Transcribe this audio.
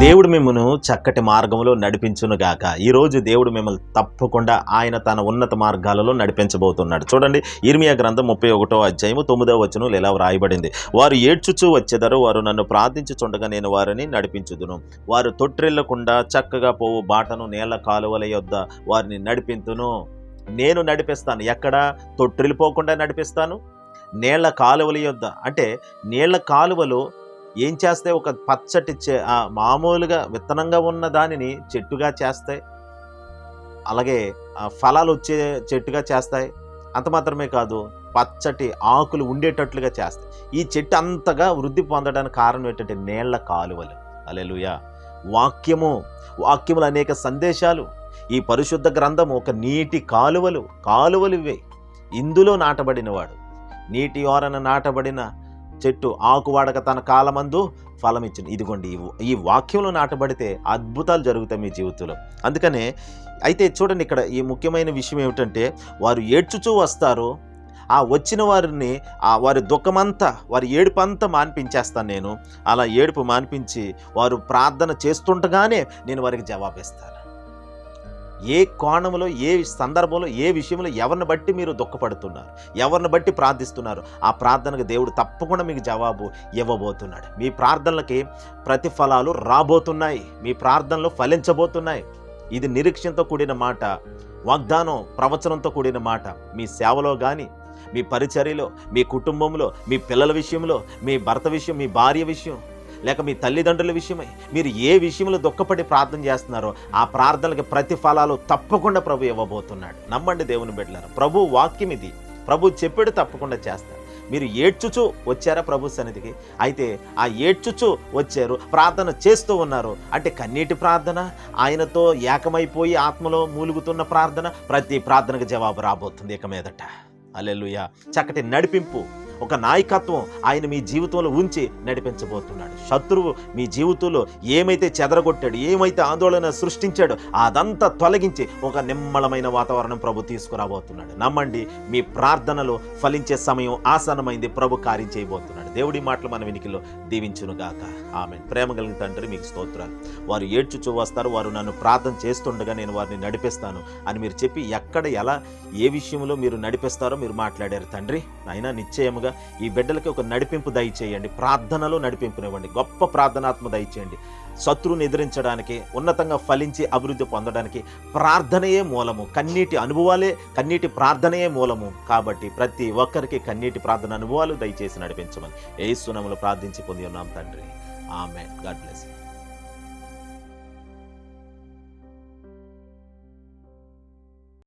దేవుడు మిమ్మను చక్కటి మార్గంలో నడిపించునుగాక. ఈరోజు దేవుడు మిమ్మల్ని తప్పకుండా ఆయన తన ఉన్నత మార్గాలలో నడిపించబోతున్నాడు. చూడండి ఇర్మియా గ్రంథం ముప్పై ఒకటో అధ్యాయము తొమ్మిదో వచనం ఇలా వ్రాయబడింది. వారు ఏడ్చుచూ వచ్చేదారు వారు నన్ను ప్రార్థించుచుండగా నేను వారిని నడిపించుదును. వారు తొట్టిల్లకుండా చక్కగా పోవు బాటను నేల కాలువల యొద్ద వారిని నడిపింతును. నేను నడిపిస్తాను. ఎక్కడ? తొట్టిల్లిపోకుండా నడిపిస్తాను? నీళ్ళ కాలువల యొద్ద. అంటే నీళ్ళ కాలువలు ఏం చేస్తాయి? ఒక పచ్చటి చె- మామూలుగా విత్తనంగా ఉన్న దానిని చెట్టుగా చేస్తాయి. అలాగే ఫలాలు వచ్చే చెట్టుగా చేస్తాయి. అంత మాత్రమే కాదు పచ్చటి ఆకులు ఉండేటట్లుగా చేస్తాయి. ఈ చెట్టు అంతగా వృద్ధి పొందడానికి కారణం ఏంటంటే నీళ్ళ కాలువలు. అలెలుయా వాక్యము వాక్యములు అనేక సందేశాలు. ఈ పరిశుద్ధ గ్రంథము ఒక నీటి కాలువలు కాలువలు ఇవే ఇందులో నాటబడినవాడు. నీటి ఓరన నాటబడిన చెట్టు ఆకు వాడక తన కాలమందు ఫలం ఇచ్చింది ఇదిగోండి ఈ- ఈ వాక్యంలో నాటబడితే అద్భుతాలు జరుగుతాయి మీ జీవితంలో. అందుకనే అయితే చూడండి ఇక్కడ ఈ ముఖ్యమైన విషయం ఏమిటంటే వారు ఏడ్చుచూ వస్తారు ఆ వచ్చిన వారిని ఆ వారి దుఃఖమంతా వారి ఏడుపంతా మాన్పించేస్తాను నేను. అలా ఏడుపు మాన్పించి వారు ప్రార్థన చేస్తుండగానే నేను వారికి జవాబిస్తాను. ఏ కోణంలో ఏ సందర్భంలో ఏ విషయంలో ఎవరిని బట్టి మీరు దుఃఖపడుతున్నారు? ఎవరిని బట్టి ప్రార్థిస్తున్నారు? ఆ ప్రార్థనకు దేవుడు తప్పకుండా మీకు జవాబు ఇవ్వబోతున్నాడు. మీ ప్రార్థనలకి ప్రతిఫలాలు రాబోతున్నాయి. మీ ప్రార్థనలు ఫలించబోతున్నాయి. ఇది నిరీక్షణతో కూడిన మాట వాగ్దానం ప్రవచనంతో కూడిన మాట. మీ సేవలో కానీ మీ పరిచర్యలో మీ కుటుంబంలో మీ పిల్లల విషయంలో మీ భర్త విషయం మీ భార్య విషయం లేక మీ తల్లిదండ్రుల విషయమై మీరు ఏ విషయంలో దుఃఖపడి ప్రార్థన చేస్తున్నారో ఆ ప్రార్థనలకి ప్రతిఫలాలు తప్పకుండా ప్రభు ఇవ్వబోతున్నాడు. నమ్మండి దేవుని బిడ్డలారు ప్రభు వాక్యం ఇది. ప్రభు చెప్పాడు తప్పకుండా చేస్తాడు. మీరు ఏడ్చుచు వచ్చారా ప్రభు సన్నిధికి? అయితే ఆ ఏడ్చుచు వచ్చారు ప్రార్థన చేస్తూ ఉన్నారు. అంటే కన్నీటి ప్రార్థన ఆయనతో ఏకమైపోయి ఆత్మలో మూలుగుతున్న ప్రార్థన ప్రతి ప్రార్థనకు జవాబు రాబోతుంది ఇక మీదట. అల్లెలుయ చక్కటి నడిపింపు ఒక నాయకత్వం ఆయన మీ జీవితంలో ఉంచి నడిపించబోతున్నాడు. శత్రువు మీ జీవితంలో ఏమైతే చెదరగొట్టాడు ఏమైతే ఆందోళన సృష్టించాడో అదంతా తొలగించి ఒక నిమ్మలమైన వాతావరణం ప్రభు తీసుకురాబోతున్నాడు. నమ్మండి మీ ప్రార్థనలు ఫలించే సమయం ఆసనమైంది ప్రభు కార్యం చేయబోతున్నాడు. దేవుడి మాటలు మన వెనికిలో దీవించునుగాక ఆమె ప్రేమ కలిగిన తండ్రి మీకు స్తోత్రాలు. వారు ఏడ్చుచూ వస్తారు వారు నన్ను ప్రార్థన చేస్తుండగా నేను వారిని నడిపిస్తాను అని మీరు చెప్పి ఎక్కడ ఎలా ఏ విషయంలో మీరు నడిపిస్తారో మీరు మాట్లాడారు తండ్రి. ఆయన నిశ్చయముగా ఈ బిడ్డలకి ఒక నడిపింపు దయచేయండి. ప్రార్థనలో నడిపింపునివ్వండి. గొప్ప ప్రార్థనాత్మ దయచేయండి. శత్రువుని ఎదిరించడానికి ఉన్నతంగా ఫలించి అభివృద్ధి పొందడానికి ప్రార్థనయే మూలము. కన్నీటి అనుభవాలే కన్నీటి ప్రార్థనయే మూలము. కాబట్టి ప్రతి ఒక్కరికి కన్నీటి ప్రార్థన అనుభవాలు దయచేసి నడిపించమని. ఏ సునములు ప్రార్థించి పొంది ఉన్నాం తండ్రి. ఆమె గాడ్ బ్లెస్